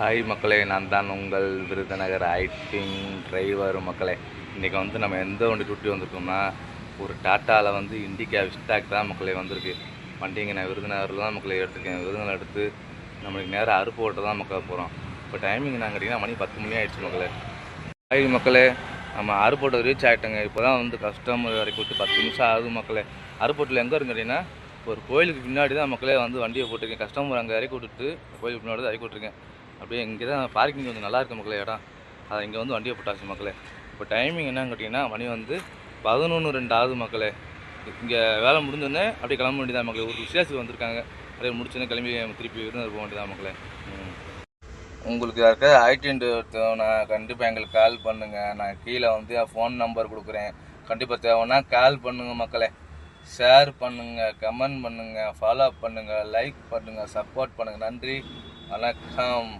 Hi மக்களே நான் தான் உங்கள் விருதுநகர் ஐட்டிங் டிரைவர் மக்களே. இன்றைக்கி வந்து நம்ம எந்த வண்டி சுட்டி வந்திருக்கோம்னா ஒரு டாட்டாவில் வந்து இண்டிகா விஸ்டாக் தான் மக்களே வந்திருக்கு. வண்டிங்க நான் விருதுநகரில் தான் மக்களை எடுத்துருக்கேன். விருதுநகர் எடுத்து நம்மளுக்கு நேராக அறுப்பு ஓட்ட தான் மக்கள் போகிறோம் இப்போ டைமிங் நான் கேட்டிங்கன்னா மணி பத்து மணி ஆகிடுச்சு மக்களே. ஹாய் மக்களே நம்ம அறுப்போட்டை ரீச் ஆகிட்டோங்க இப்போ தான் வந்து கஸ்டமர் வரைக்கும் விட்டு பத்து நிமிஷம் ஆகுது மக்களே. அறுப்போட்டில் எங்கே இருக்கு கேட்டிங்கன்னா ஒரு கோயிலுக்கு பின்னாடி தான் மக்களே வந்து வண்டியை போட்டிருக்கேன். கஸ்டமர் அங்கே இறக்கி விட்டுட்டு கோயிலுக்கு பின்னாடி தான் இறக்கி விட்ருக்கேன் அப்படியே இங்கே தான் பார்க்கிங் கொஞ்சம் நல்லாயிருக்கு மக்களே இடம். அதை இங்கே வந்து வண்டியை போட்டாச்சு மக்களே. இப்போ டைமிங் என்னன்னு கேட்டிங்கன்னா மணி வந்து பதினொன்று ரெண்டு ஆகுது மக்களே. இங்கே வேலை முடிஞ்சோடனே அப்படியே கிளம்ப வேண்டியதான் மக்களே. ஒரு விசேஷத்துக்கு வந்திருக்காங்க. அப்படியே முடிச்சோன்னே கிளம்பி திருப்பி விருதுநகர் போக வேண்டியதான் மக்களே. உங்களுக்கு யாருக்காவது ஐடின்ட்டு நான் கண்டிப்பாக எங்களுக்கு கால் பண்ணுங்கள் நான் கீழே வந்து என் ஃபோன் நம்பர் கொடுக்குறேன். கண்டிப்பாக தேவைன்னா கால் பண்ணுங்கள் மக்களே. ஷேர் பண்ணுங்கள் கமெண்ட் பண்ணுங்கள் ஃபாலோ பண்ணுங்கள் லைக் பண்ணுங்கள் சப்போர்ட் பண்ணுங்கள் நன்றி. வணக்கம்.